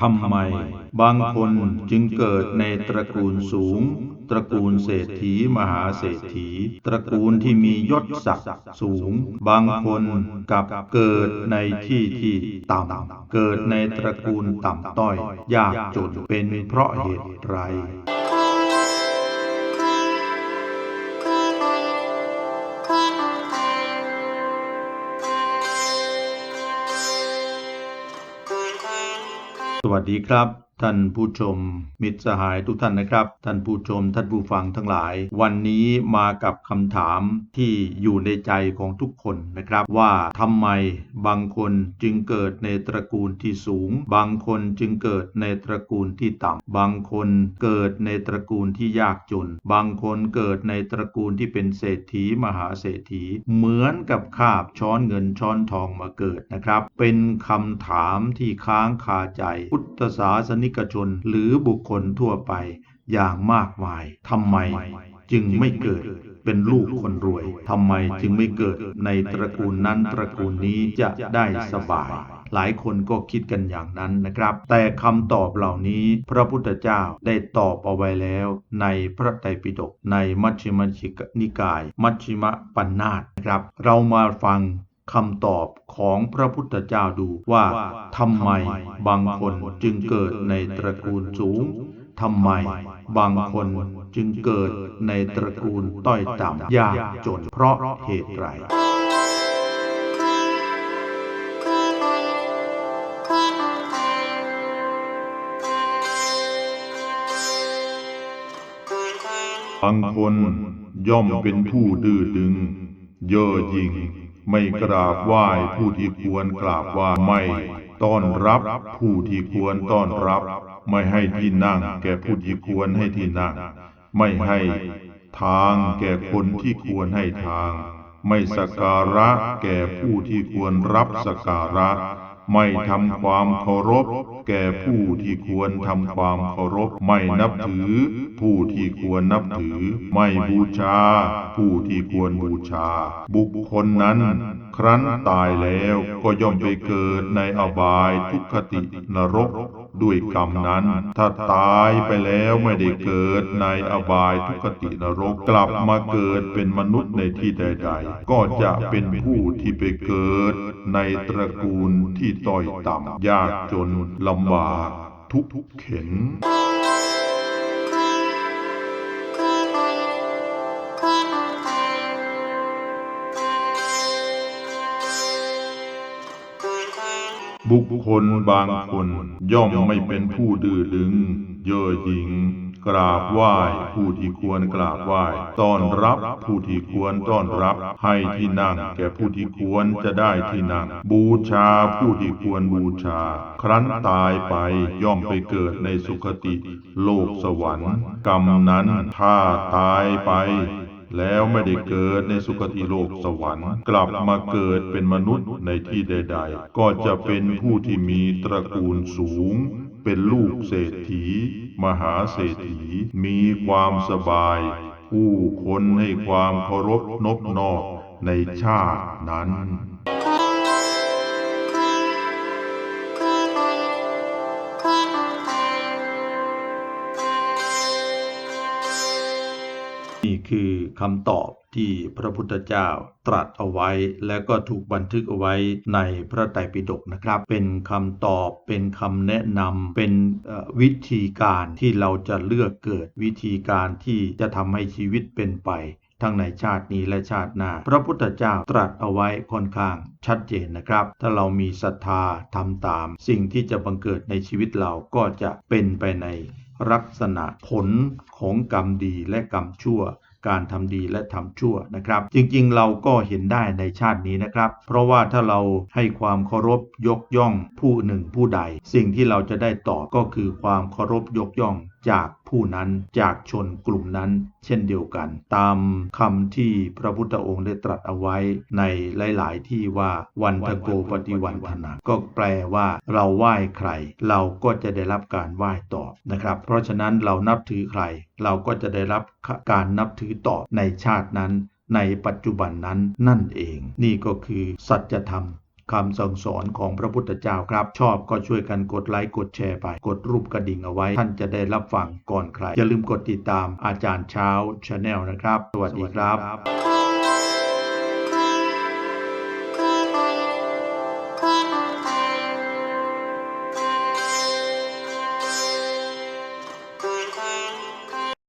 ทำไม บางคนจึงเกิดในตระกูลสูง ตระกูลเศรษฐีมหาเศรษฐี ตระกูลที่มียศศักดิ์สูง บางคนกลับเกิดในที่ที่ต่ำเกิดในตระกูลต่ำต้อย ยากจนเป็นเพราะเหตุไร วัสดีครับ ท่านผู้ชม มิตรสหายทุกท่านนะครับ ท่านผู้ชมท่านผู้ฟังทั้งหลาย วันนี้มากับคำถามที่อยู่ในใจของทุกคนนะครับ ว่าทำไมบางคนจึงเกิดในตระกูลที่สูง บางคนจึงเกิดในตระกูลที่ต่ำบางคนเกิดในตระกูลที่ยากจน บางคนเกิดในตระกูลที่เป็นเศรษฐีมหาเศรษฐี เหมือนกับคาบช้อนเงินช้อนทองมาเกิดนะครับ เป็นคำถามที่ค้างคาใจพุทธศาสนิกชนหรือบุคคลทั่วไปอย่างมากมายทำไมจึงไม่เกิดเป็นลูกคนรวยทำไมจึงไม่เกิดในตระกูลนั้นตระกูลนี้จะได้สบาย หลายคนก็คิดกันอย่างนั้นนะครับ แต่คำตอบเหล่านี้พระพุทธเจ้าได้ตอบเอาไว้แล้วในพระไตรปิฎกในมัชฌิมนิกาย มัชฌิมปัญนาตนะครับ เรามาฟัง คำตอบของพระพุทธเจ้าดูว่าทำไมบางคนจึงเกิดในตระกูลสูงทำไมบางคนจึงเกิดในตระกูลต้อยต่ำยากจนเพราะเหตุไรบางคนย่อมเป็นผู้ดื้อดึง เย่อหยิ่ง ไม่กราบไหว้ผู้ที่ควรกราบไหว้ไม่ต้อนรับผู้ที่ควรต้อนรับ ไม่ให้ที่นั่ง แก่ผู้ที่ควรให้ที่นั่ง ไม่ให้ทางแก่คนที่ควรให้ทาง ไม่สกการะแก่ผู้ที่ควรรับสกการะ ไม่ทำความเคารพ แก่ผู้ที่ควรทำความเคารพ ไม่นับถือ ผู้ที่ควรนับถือ ไม่บูชา ผู้ที่ควรบูชา บุคคลนั้น ครั้นตายแล้วก็ย่อมไปเกิดในอบายทุกขตินรก ด้วยกรรมนั้น ถ้าตายไปแล้วไม่ได้เกิดในอบายทุกตินรกกลับมาเกิดเป็นมนุษย์ในที่ใด ๆ ก็จะเป็นผู้ที่ไปเกิดในตระกูลที่ต้อยต่ำยากจนลำบากทุกข์เข็น บุคคลบางคนย่อมไม่เป็นผู้ดื้อดึง เย่อหยิ่งกราบไหว้ผู้ที่ควรกราบไหว้ต้อนรับผู้ที่ควรต้อนรับ ให้ที่นั่ง แก่ผู้ที่ควรจะได้ที่นั่ง บูชาผู้ที่ควรบูชา ครั้นตายไปย่อมไปเกิดในสุคติ โลกสวรรค์ กรรมนั้นถ้าตายไป แล้วไม่ได้เกิดในสุคติโลกสวรรค์ กลับมาเกิดเป็นมนุษย์ในที่ใด ๆ ก็จะเป็นผู้ที่มีตระกูลสูง เป็นลูกเศรษฐี มหาเศรษฐี มีความสบาย ผู้คนให้ความเคารพนบนอบในชาตินั้น คือคำตอบที่พระพุทธเจ้าตรัสเอาไว้ และก็ถูกบันทึกเอาไว้ในพระไตรปิฎกนะครับ เป็นคำตอบเป็นคำแนะนำเป็นวิธีการที่เราจะเลือกเกิดวิธีการที่จะทำให้ชีวิตเป็นไปทั้งในชาตินี้และชาติหน้า พระพุทธเจ้าตรัสเอาไว้ค่อนข้างชัดเจนนะครับ ถ้าเรามีศรัทธาทำตาม สิ่งที่จะบังเกิดในชีวิตเราก็จะเป็นไปใน ลักษณะผลของกรรมดีและกรรมชั่ว การทำดีและทำชั่วนะครับ จริงๆเราก็เห็นได้ในชาตินี้นะครับ เพราะว่าถ้าเราให้ความเคารพยกย่องผู้หนึ่งผู้ใด สิ่งที่เราจะได้ตอบก็คือความเคารพยกย่องจากผู้นั้นจากชนกลุ่มนั้นเช่นเดียวกัน ตามคำที่พระพุทธองค์ได้ตรัสเอาไว้ในหลาย ๆ ที่ว่าวันทโกปฏิวันธนาก็แปลว่าเราไหว้ใคร เราก็จะได้รับการไหว้ตอบนะครับ เพราะฉะนั้นเรานับถือใคร เราก็จะได้รับการนับถือตอบในชาตินั้น ในปัจจุบันนั้นนั่นเอง นี่ก็คือสัจธรรม คำสั่งสอนของพระพุทธเจ้าครับ ชอบก็ช่วยกันกดไลค์กดแชร์ไป กดรูปกระดิ่งเอาไว้ ท่านจะได้รับฟังก่อนใคร อย่าลืมกดติดตามอาจารย์เช้าชาแนลนะครับ สวัสดีครับ